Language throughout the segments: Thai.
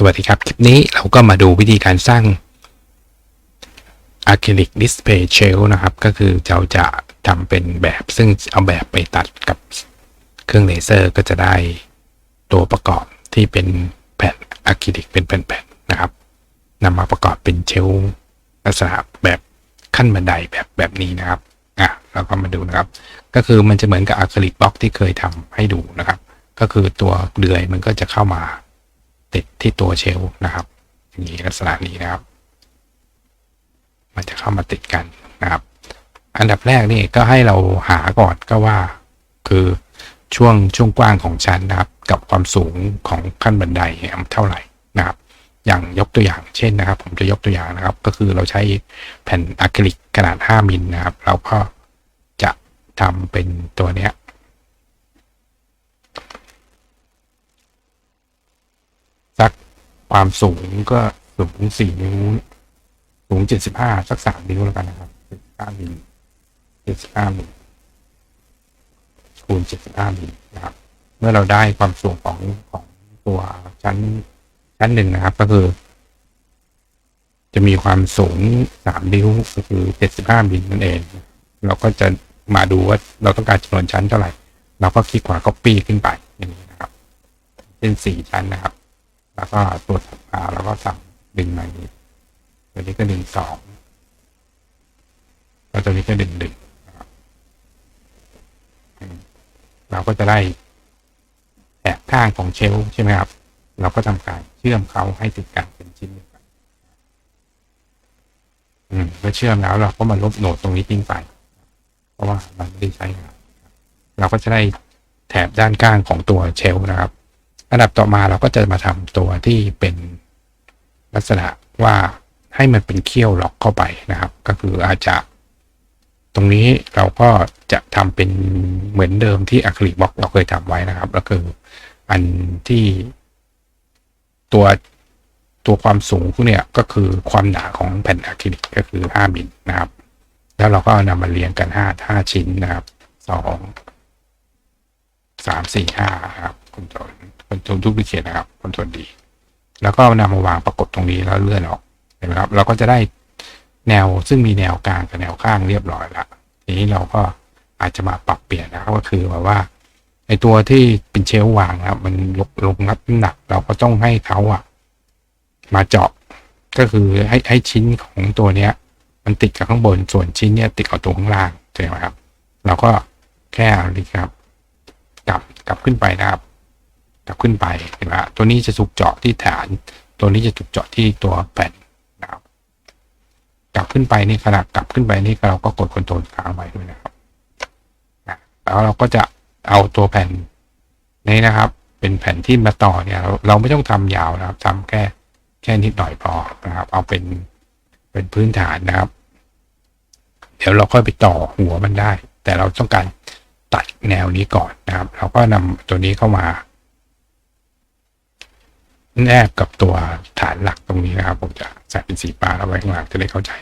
สวัสดีครับ คลิปนี้เราก็มาดูวิธีการสร้าง Acrylic Display Shell นะครับ ก็คือเราจะทำเป็นแบบซึ่งเอาแบบไปตัดกับเครื่องเลเซอร์ก็จะได้ตัวประกอบที่เป็นแผ่นอะคริลิกเป็นแผ่นๆนะครับนำมาประกอบเป็นเชลฟ์ลักษณะแบบขั้นบันไดแบบแบบนี้นะครับอะเราก็มาดูนะครับ ก็คือมันจะเหมือนกับอะคริลิกบล็อกที่เคยทำให้ดูนะครับ ก็คือตัวเดือยมันก็จะเข้ามา ติดที่ตัวเชลฟ์นะครับอย่างนี้ลักษณะนี้นะครับ มันจะเข้ามาติดกันนะครับ อันดับแรกนี่ก็ให้เราหาก่อนก็ว่า คือช่วงช่วงกว้างของชั้นนะครับ กับความสูงของขั้นบันไดเนี่ยเท่าไหร่นะครับ อย่างยกตัวอย่างเช่นนะครับ ผมจะยกตัวอย่างนะครับ ก็คือเราใช้แผ่นอะคริลิกขนาด 5มิลนะครับ เราก็จะทำเป็นตัวเนี้ย สัก ความสูงก็สูงสี่นิ้ว สูงเจ็ดสิบห้าสักสามนิ้วแล้วกันนะครับเจ็ดสิบห้ามิลเจ็ดสิบห้ามิลคูณเจ็ดสิบห้ามิลนะครับ เมื่อเราได้ความสูงของของตัวชั้นชั้นหนึ่งนะครับ ก็คือ จะมีความสูงสามนิ้วก็คือเจ็ดสิบห้ามิลนั่นเอง เราก็จะมาดูว่าเราต้องการจำนวนชั้นเท่าไหร่ เราก็คลิกขวา copy ขึ้นไปอย่างนี้นะครับ เป็นสี่ชั้นนะครับ แล้วก็ตัวถัดมาเราก็สั่งดึงมาอย่างนี้ตัวนี้ก็ดึงสองแล้วตัวนี้ก็ดึงดึงนะครับอืมเราก็จะได้แถบข้างของเชลฟ์ใช่ไหมครับ เราก็ทำการเชื่อมเขาให้ติดกันเป็นชิ้นเดียวกันอืมเมื่อเชื่อมแล้วเราก็มาลบโหนดตรงนี้ทิ้งไป เพราะว่ามันไม่ได้ใช้งานเราก็จะได้แถบด้านข้างของตัวเชลฟ์นะครับ อันดับต่อมาเราก็จะมาทำตัวที่เป็นลักษณะว่าให้มันเป็นเขี้ยวล็อกเข้าไปนะครับ ก็คืออาจจะ ตรงนี้เราก็จะทำเป็นเหมือนเดิมที่อะคริลิกบล็อกเราเคยทำไว้นะครับก็คืออันที่ตัวตัวความสูงพวกเนี้ยก็คือความหนาของแผ่นอะคริลิกก็คือ 5มิลนะครับ แล้วเราก็เอานำมาเรียงกัน 5 5 ชิ้นนะครับสองสามสี่ห้าครับ คนโทรลคนโทรลทุกดิเคทนะครับ คนโทรลดี แล้วก็นำมาวางปรากฏตรงนี้แล้วเลื่อนออกเห็นไหมครับ เราก็จะได้แนวซึ่งมีแนวกลางกับแนวข้างเรียบร้อยล้วทีนี้เราก็อาจจะมาปรับเปลี่ยนนะครับก็คือแบบว่าไอตัวที่เป็นเชลวางนะครับมันลงลงรับน้ำหนัก เราก็ต้องให้เขาอะมาเจาะก็คือให้ให้ชิ้นของตัวเนี้ย มันติดกับข้างบนส่วนชิ้นเนี้ยติดกับตัวข้างล่างใช่ไหมครับ เราก็แค่เอาลิครับ กลับกลับขึ้นไปนะครับ กลับขึ้นไปเห็นไหมตัวนี้จะถูกเจาะที่ฐาน ตัวนี้จะถูกเจาะที่ตัวแผ่นนะครับกลับขึ้นไปนี่ขณะกลับขึ้นไปนี่เราก็กดคอนโทรลค้างไว้ด้วยนะครับนะแล้วเราก็จะเอาตัวแผ่นนี้นะครับ เป็นแผ่นที่มาต่อเนี่ยเราเราไม่ต้องทำยาวนะครับทำแค่แค่นิดหน่อยพอนะครับ เอาเป็นเป็นพื้นฐานนะครับ เดี๋ยวเราค่อยไปต่อหัวมันได้ แต่เราต้องการตัดแนวนี้ก่อนนะครับ เราก็นำตัวนี้เข้ามา แนบกับตัวฐานหลักตรงนี้นะครับ ผมจะใส่เป็นสีฟ้าแล้วไว้ข้างหลังจะได้เข้าใจ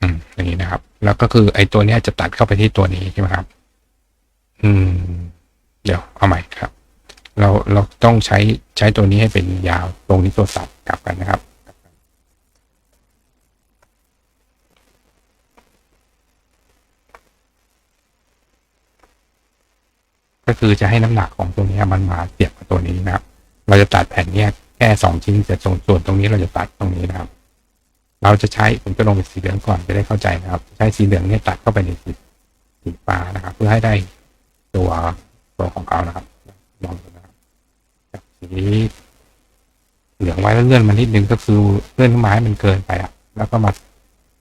อืมอย่างนี้นะครับ แล้วก็คือไอ้ตัวเนี้ยจะตัดเข้าไปที่ตัวนี้ใช่ไหมครับ อืม เดี๋ยวเอาใหม่ครับ เราเราต้องใช้ใช้ตัวนี้ให้เป็นยาวตรงนี้ตัวตัดกลับกันนะครับก็คือจะให้น้ำหนักของตัวนี้มันมาเสียบกับตัวนี้นะครับ เราจะตัดแผ่นเนี้แค่สองชิ้นแต่ส่วนส่วนตรงนี้เราจะตัดตรงนี้นะครับ เราจะใช้ผมจะลงเป็นสีเหลืองก่อนจะได้เข้าใจนะครับ ใช้สีเหลืองเนี่ยตัดเข้าไปในสีสีฟ้านะครับ เพื่อให้ได้ตัวตัวของเขานะครับลองดูนะครับจับสีเหลืองไว้แล้วเลื่อนมานิดนึงก็คือเลื่อนขึ้นมาให้มันเกินไปอะ แล้วก็มา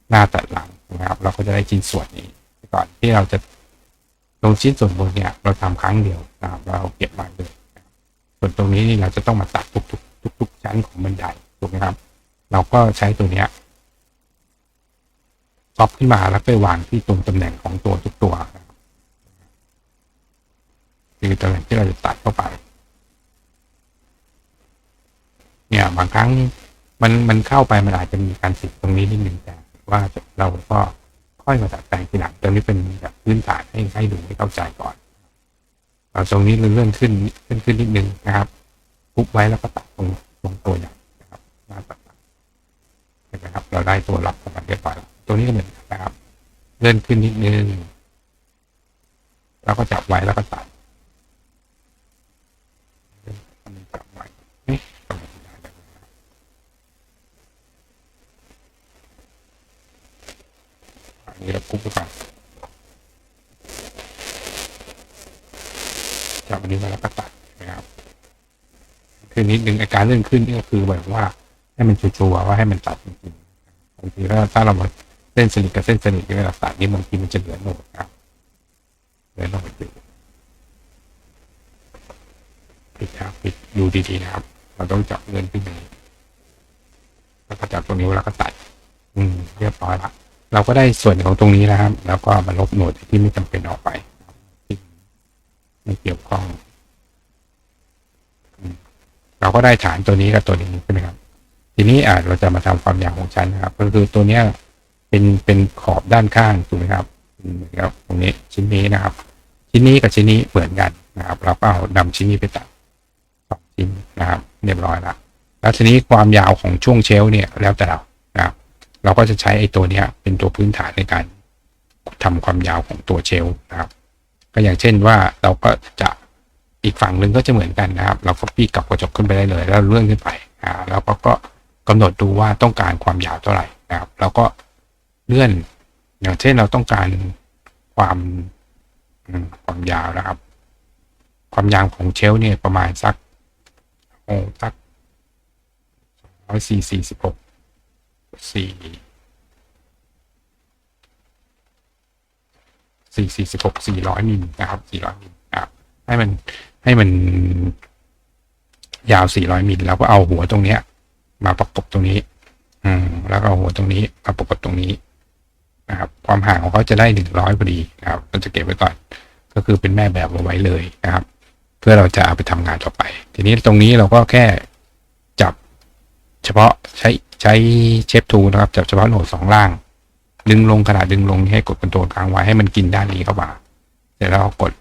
หน้าตัดหลังนะครับ เราก็จะได้ชิ้นส่วนนี้ก่อนที่เราจะตรงชิ้นส่วนบนเนี่ย เราทำครั้งเดียวนะครับ เราเก็บมาเลย ส่วนตรงนี้นี่เราจะต้องมาตัดทุกๆทุกๆชั้นของบันไดถูกไหมครับ เราก็ใช้ตัวเนี้ยซอฟขึ้นมาแล้วไปวางที่ตรงตำแหน่งของตัวทุกตัวคือตำแหน่งที่เราจะตัดเข้าไป เนี่ยบางครั้งมันมันเข้าไปมันอาจจะมีการติดตรงนี้นิดนึงแต่ว่าเราก็ค่อยมาตัดแต่งทีหลังตรงนี้เป็นแบบพื้นฐานให้ให้ดูให้เข้าใจก่อน เอาตรงนี้เลื่อนขึ้นขึ้นขึ้นนิดนึงนะครับปุ๊บไว้แล้วก็ตัดตรงลงตัวใหญ่นะครับหน้าตัดเห็นไหมครับ เราได้ตัวรับของมันเรียบร้อยแล้วตัวนี้ก็เหมือนกันนะครับ เลื่อนขึ้นนิดนึงแล้วก็จับไว้แล้วก็ตัดอันนี้จับไว้เอ๊ะทำไมไม่ได้เลยอันนี้เราปุ๊บไปก่อน จับอันนี้ไว้แล้วก็ตัดนะครับ คือนิดนึงอาการเลื่อนขึ้นนี่ก็คือแบบว่าให้มันชัวร์ว่าให้มันตัดจริงๆบางทีถ้าถ้าเรามาเส้นสนิทกับเส้นสนิทในเวลาตัดนี่บางทีมันจะเหลือโหนดครับเหลือโหนดอยู่ปิดครับปิดดูดีๆนะครับ เราต้องจับเงินขึ้นอย่าแล้วก็จับตรงนี้แล้วก็ตัด อืม เรียบร้อยละเราก็ได้ส่วนของตรงนี้นะครับ แล้วก็มาลบโหนดที่ไม่จำเป็นออกไป ไม่เกี่ยวข้องเราก็ได้ฐานตัวนี้กับตัวนี้ใช่ไหมครับ ทีนี้อ่าเราจะมาทำความยาวของชั้นนะครับ ก็คือตัวเนี้ยเป็นเป็นขอบด้านข้างถูกไหมครับเหมือนกับตรงนี้ชิ้นนี้นะครับ ชิ้นนี้กับชิ้นนี้เหมือนกันนะครับ เราก็เอานำชิ้นนี้ไปตัดสองชิ้นนะครับ เรียบร้อยละแล้วทีนี้ความยาวของช่วงเชลฟ์เนี่ยแล้วแต่เรานะครับ เราก็จะใช้ไอ้ตัวเนี้ยเป็นตัวพื้นฐานในการทำความยาวของตัวเชลฟ์นะครับ ก็อย่างเช่นว่าเราก็จะอีกฝั่งหนึ่งก็จะเหมือนกันนะครับ เราก็ปี้กลับกระจกขึ้นไปได้เลย แล้วเลื่อนขึ้นไปอ่าแล้วก็ก็กำหนดดูว่าต้องการความยาวเท่าไหร่นะครับ แล้วก็เลื่อน อย่างเช่นเราต้องการความความยาวนะครับ ความยาวของเชลเนี่ยประมาณสักโอ้สักร้อยสี่สี่สิบหกสี่ สี่สี่สิบหกสี่ร้อยมิลนะครับสี่ร้อยมิลนะครับให้มันให้มันยาว400มิลแล้วก็เอาหัวตรงเนี้ย มาประกบตรงนี้ อืมแล้วก็เอาหัวตรงนี้มาประกบตรงนี้นะครับ ความห่างของเขาจะได้100พอดีนะครับเราจะเก็บไว้ก่อน ก็คือเป็นแม่แบบเอาไว้เลยนะครับ เพื่อเราจะเอาไปทำงานต่อไป ทีนี้ตรงนี้เราก็แค่จับเฉพาะใช้ใช้เชฟทูนะครับ จับเฉพาะโหนดสองล่าง ดึงลงขนาดดึงลงให้กดคอนโทรลค้างไว้ให้มันกินด้านนี้เข้ามาเสร็จแล้วกด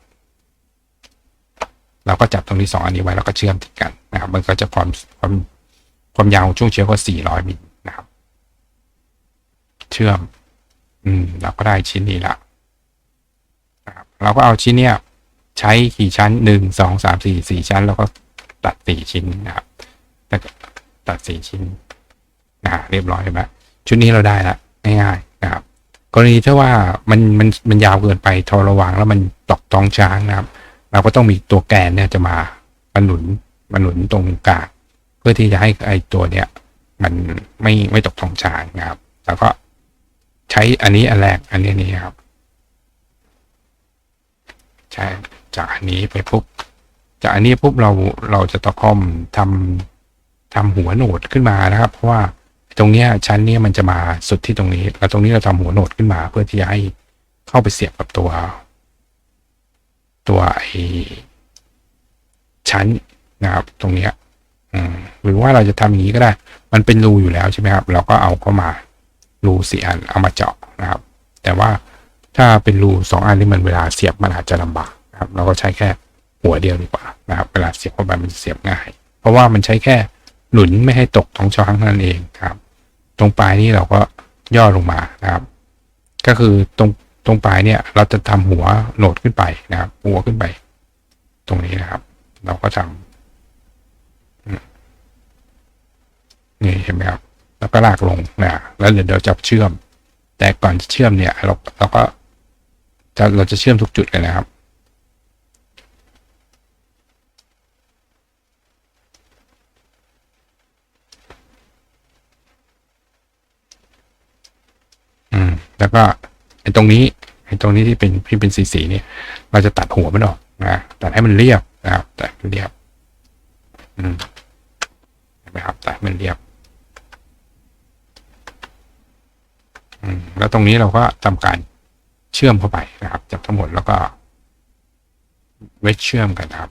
เราก็จับตรงนี้สองอันนี้ไว้แล้วก็เชื่อมติดกันนะครับ มันก็จะความความความยาวช่วงเชื้อก็สี่ร้อยมิลนะครับ เชื่อม อืม เราก็ได้ชิ้นนี้ละนะครับ เราก็เอาชิ้นเนี้ยใช้กี่ชั้นหนึ่งสองสามสี่สี่ชั้น แล้วก็ตัดสี่ชิ้นนะครับตัดสี่ชิ้นนะเรียบร้อยใช่ไหมชุดนี้เราได้ละง่ายๆ กรณีถ้าว่ามันมันมันยาวเกินไปทอระวางแล้วมันตกท้องช้างนะครับ เราก็ต้องมีตัวแกนเนี่ยจะมามาหนุนมาหนุนตรงกลางเพื่อที่จะให้ไอตัวเนี้ยมันไม่ไม่ตกท้องช้างนะครับ แล้วก็ใช้อันนี้อันแรกอันนี้นี่ครับ ใช่จากอันนี้ไปปุ๊บจากอันนี้ปุ๊บเราเราจะตะคอมทำทำหัวโหนดขึ้นมานะครับ เพราะว่า ตรงเนี้ยชั้นเนี้ยมันจะมาสุดที่ตรงนี้ แล้วตรงนี้เราทำหัวโหนดขึ้นมาเพื่อที่จะให้เข้าไปเสียบกับตัว ตัวไอชั้นนะครับ ตรงเนี้ยหรือว่าเราจะทำอย่างนี้ก็ได้ มันเป็นรูอยู่แล้วใช่ไหมครับ เราก็เอาเข้ามารูสี่อันเอามาเจาะนะครับ แต่ว่าถ้าเป็นรูสองอันนี่มันเวลาเสียบมันอาจจะลำบากนะครับ เราก็ใช้แค่หัวเดียวดีกว่านะครับ เวลาเสียบเข้าไปมันเสียบง่าย เพราะว่ามันใช้แค่หนุนไม่ให้ตกท้องช้างเท่านั้นเองครับ ตรงปลายนี้เราก็ย่อลงมานะครับ ก็คือตรงตรงปลายเนี่ย เราจะทำหัวโหนดขึ้นไปนะครับ หัวขึ้นไป ตรงนี้นะครับ เราก็ทำนี่เห็นไหมครับแล้วก็ลากลงนะแล้วเดี๋ยวเราจะเชื่อม แต่ก่อนจะเชื่อมเนี่ย เราเราก็จะเราจะเชื่อมทุกจุดเลยนะครับ อืม แล้วก็ไอ้ตรงนี้ไอ้ตรงนี้ที่เป็นที่เป็นสีสีเนี่ย เราจะตัดหัวมันออกนะตัดให้มันเรียบนะครับตัดเรียบ อืมเห็นไหมครับตัดให้มันเรียบอืมแล้วตรงนี้เราก็ทำการเชื่อมเข้าไปนะครับจับทั้งหมดแล้วก็เวทเชื่อมกันนะครับ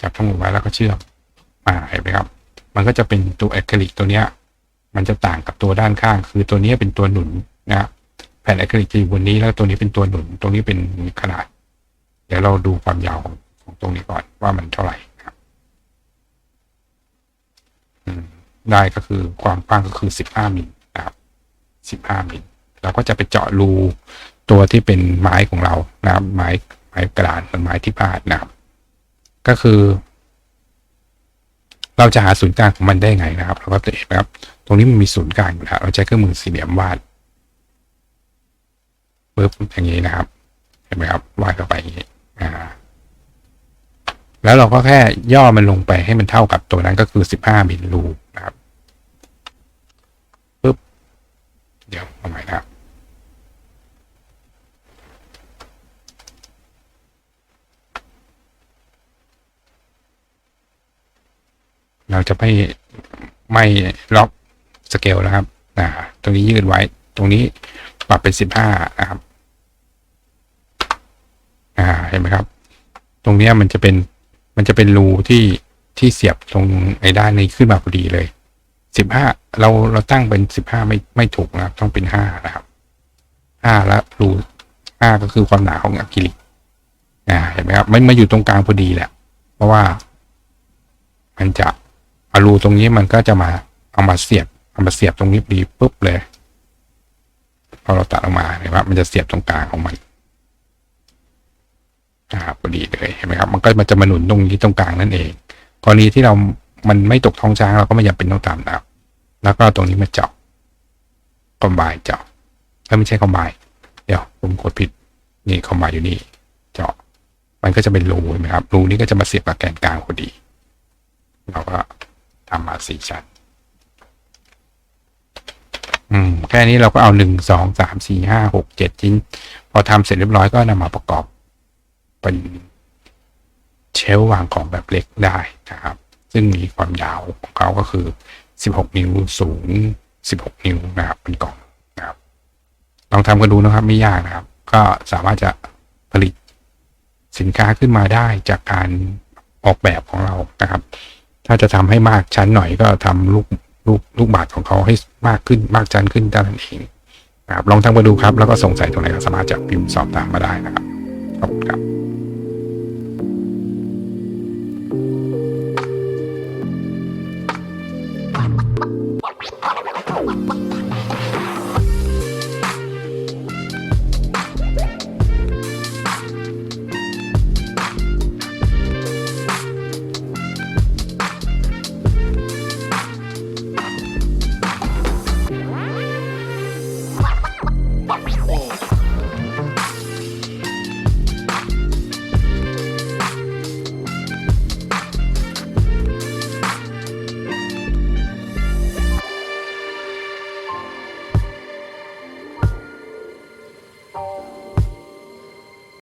จับทั้งหมดไว้แล้วก็เชื่อมมาเห็นไหมครับ มันก็จะเป็นตัวอะคริลิกตัวเนี้ยมันจะต่างกับตัวด้านข้าง คือตัวนี้เป็นตัวหนุนนะครับแผ่นอะคริลิกจะอยู่บนนี้แล้วตัวนี้เป็นตัวหนุน ตรงนี้เป็นขนาด เดี๋ยวเราดูความยาวของตรงนี้ก่อนว่ามันเท่าไหร่ครับได้ก็คือความกว้างก็คือสิบห้ามิลนะครับสิบห้ามิลเราก็จะไปเจาะรูตัวที่เป็นไม้ของเรานะครับไม้ไม้กระดานเป็นไม้ที่พาดนะครับก็คือ เราจะหาศูนย์กลางของมันได้ไงนะครับเราก็จะเห็นนะครับ ตรงนี้มันมีศูนย์กลางอยู่แล้วเราใช้เครื่องมือสี่เหลี่ยมวาดปึ๊บอย่างนี้นะครับ เห็นไหมครับวาดเข้าไปอย่างนี้อ่าแล้วเราก็แค่ย่อมันลงไปให้มันเท่ากับตัวนั้นก็คือสิบห้ามิลรูนะครับปึ๊บเดี๋ยวเอาใหม่นะครับ เราจะไม่ไม่ล็อกสเกลนะครับอ่าตรงนี้ยืดไว้ ตรงนี้ปรับเป็นสิบห้านะครับอ่าเห็นไหมครับ ตรงเนี้ยมันจะเป็นมันจะเป็นรูที่ที่เสียบตรงไอ้ด้านนี้ขึ้นมาพอดีเลยสิบห้าเราเราตั้งเป็นสิบห้าไม่ไม่ถูกนะครับ ต้องเป็นห้านะครับห้าแล้วรูห้าก็คือความหนาของอะคริลิกอ่าเห็นไหมครับมันมาอยู่ตรงกลางพอดีแหละ เพราะว่า มันจะ อารูตรงนี้มันก็จะมาเอามาเสียบเอามาเสียบตรงนี้ดีปุ๊บเลยพอเราตัดออกมาเห็นไหมมันจะเสียบตรงกลางของมันอ่าพอดีเลยเห็นไหมครับ มันก็มันจะมาหนุนตรงนี้ตรงกลางนั่นเองกรณีที่เรามันไม่ตกท้องช้างเราก็ไม่จำเป็นต้องตามนะครับแล้วก็ตรงนี้มาเจาะคอมไบเจาะเอ้ยไม่ใช่คอมไบเดี๋ยวผมกดผิดนี่คอมไบอยู่นี่ เจาะ มันก็จะเป็นรูเห็นไหมครับรูนี้ก็จะมาเสียบกับแกนกลางพอดี เราก็ ทำมาสี่ชั้นอืมแค่นี้เราก็เอาหนึ่งสองสามสี่ห้าหกเจ็ดชิ้น พอทำเสร็จเรียบร้อยก็นำมาประกอบ เป็นเชลวางของแบบเล็กได้นะครับ ซึ่งมีความยาวของเขาก็คือ 16 นิ้วสูง 16 นิ้วนะครับเป็นกล่องนะครับ ลองทำกันดูนะครับไม่ยากนะครับ ก็สามารถจะผลิตสินค้าขึ้นมาได้จากการออกแบบของเรานะครับ ถ้าจะทำให้มากชั้นหน่อยก็ทำลูกลูกลูกบาทของเขาให้มากขึ้นมากชั้นขึ้นเท่านั้นเองนะครับลองทำกันดูครับ แล้วก็สงสัยตรงไหนก็สามารถจะพิมพ์สอบถามมาได้นะครับขอบคุณครับ